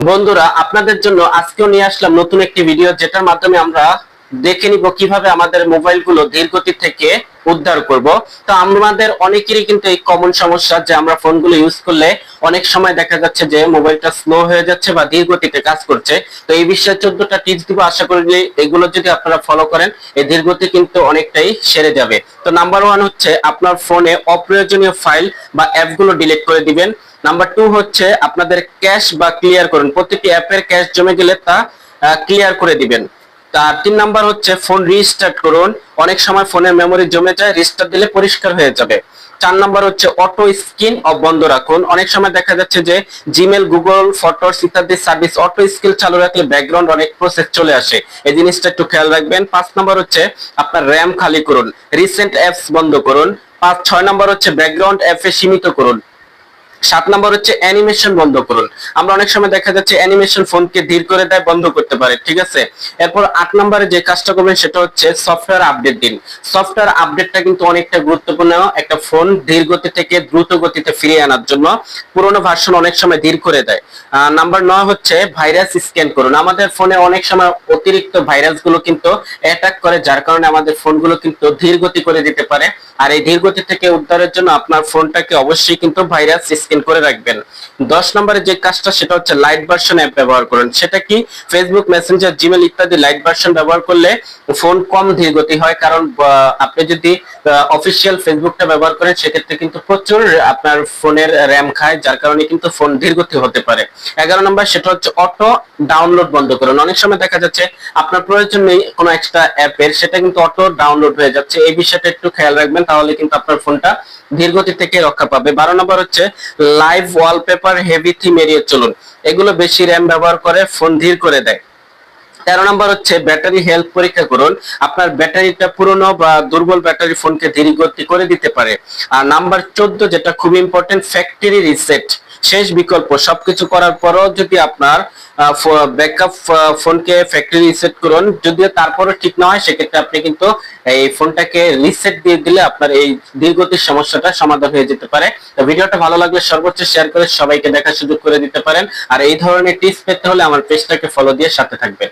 বন্ধুরা, আপনাদের জন্য আজকেও নিয়ে আসলাম নতুন একটি ভিডিও যেটার মাধ্যমে আমরা দেখে নিব কীভাবে আমাদের মোবাইলগুলো ধীরগতি থেকে উদ্ধার করব। তো আমাদের অনেকেরই কিন্তু এই কমন সমস্যা যে আমরা ফোনগুলো ইউজ করলে অনেক সময় দেখা যাচ্ছে যে মোবাইলটা স্লো হয়ে যাচ্ছে বা ধীর গতিতে কাজ করছে। তো এই বিষয়ে চোদ্দটা টিপস দিব। আশা করি এগুলো যদি আপনারা ফলো করেন, এই ধীরগতি কিন্তু অনেকটাই সেরে যাবে। তো নাম্বার ওয়ান হচ্ছে আপনার ফোনে অপ্রয়োজনীয় ফাইল বা অ্যাপগুলো ডিলিট করে দিবেন। নাম্বার টু হচ্ছে আপনাদের ক্যাশ বা ক্লিয়ার করুন। প্রতিটি অ্যাপের ক্যাশ জমে গেলে তা ক্লিয়ার করে দিবেন। তার তিন নাম্বার হচ্ছে ফোন রিস্টার্ট করুন। অনেক সময় ফোনের মেমোরি জমে যায় রিস্টার্ট দিলে পরিষ্কার হয়ে যাবে। চার নাম্বার হচ্ছে অটো স্ক্রিন বন্ধ রাখুন। অনেক সময় দেখা যাচ্ছে যে জিমেল গুগল ফটোস ইত্যাদি সার্ভিস অটো স্কিল চালু রাখলে ব্যাকগ্রাউন্ড অনেক প্রসেস চলে আসে। এই জিনিসটা একটু খেয়াল রাখবেন। পাঁচ নাম্বার হচ্ছে আপনার র্যাম খালি করুন। রিসেন্ট অ্যাপস বন্ধ করুন। পাঁচ, ছয় নাম্বার হচ্ছে ব্যাকগ্রাউন্ড অ্যাপে সীমিত করুন। সাত নম্বর হচ্ছে অ্যানিমেশন বন্ধ করুন। আমরা অনেক সময় দেখা যাচ্ছে অ্যানিমেশন ফোনকে ধীর করে দেয়, বন্ধ করতে পারে, ঠিক আছে? এরপর আট নম্বরে যে কাজটা করবেন সেটা হচ্ছে সফটওয়্যার আপডেট দিন। সফটওয়্যার আপডেটটা কিন্তু অনেকটা গুরুত্বপূর্ণ। একটা ফোন ধীর গতি থেকে দ্রুত গতিতে ফিরিয়ে আনার জন্য পুরোনো ভার্সন অনেক সময় ধীর করে দেয়। নাম্বার নয় হচ্ছে ভাইরাস স্ক্যান করুন। আমাদের ফোনে অনেক সময় অতিরিক্ত ভাইরাসগুলো কিন্তু অ্যাটাক করে, যার কারণে আমাদের ফোনগুলো কিন্তু ধীর গতি করে দিতে পারে। আর এই ধীর গতি থেকে উদ্ধারের জন্য আপনার ফোনটাকে অবশ্যই কিন্তু ভাইরাস স্ক্যান করে রাখবেন। দশ নম্বরে যে কাজটা, সেটা হচ্ছে লাইট ভার্সন অ্যাপ ব্যবহার করুন। সেটা কি? ফেসবুক মেসেঞ্জার জিমেল ইত্যাদি লাইট ভার্সন ব্যবহার করলে ফোন কম ধীর গতি হয়। কারণ আপনি যদি অফিসিয়াল ফেসবুকটা ব্যবহার করেন, সেক্ষেত্রে কিন্তু প্রচুর আপনার ফোনের র্যাম খায়, যার কারণে কিন্তু ফোন ধীরগতি হতে পারে। এগারো নম্বর সেটা হচ্ছে অটো ডাউনলোড বন্ধ করুন। অনেক সময় দেখা যাচ্ছে আপনার প্রয়োজন নেই কোনো এক্সট্রা অ্যাপের সেটা কিন্তু অটো ডাউনলোড হয়ে যাচ্ছে। এই বিষয়টা একটু খেয়াল রাখবেন, তাহলে কিন্তু আপনার ফোনটা ধীরগতি থেকে রক্ষা পাবে। বারো নম্বর হচ্ছে লাইভ ওয়ালপেপার হেভি থিম এড়িয়ে চলুন। এগুলো বেশি র্যাম ব্যবহার করে ফোন ধীর করে দেয়। তেরো নম্বর হচ্ছে ব্যাটারি হেলথ পরীক্ষা করুন। আপনার ব্যাটারিটা পুরনো বা দুর্বল ব্যাটারি ফোনকে ধীর গতি করে দিতে পারে। আর নাম্বার চোদ্দ যেটা খুব ইম্পর্টেন্ট ফ্যাক্টরি রিসেট শেষ বিকল্প সবকিছু করার পরও যদি আপনার ব্যাকআপ ফোনকে ফ্যাক্টরি রিসেট করুন যদিও তারপরও ঠিক না হয়, সেক্ষেত্রে আপনি কিন্তু এই ফোনটাকে রিসেট দিয়ে দিলে আপনার এই দীর্ঘতির সমস্যাটা সমাধান হয়ে যেতে পারে। ভিডিওটা ভালো লাগলে সর্বোচ্চ শেয়ার করে সবাইকে দেখার সুযোগ করে দিতে পারেন। আর এই ধরনের টিপস পেতে হলে আমার পেজটাকে ফলো দিয়ে সাথে থাকবেন।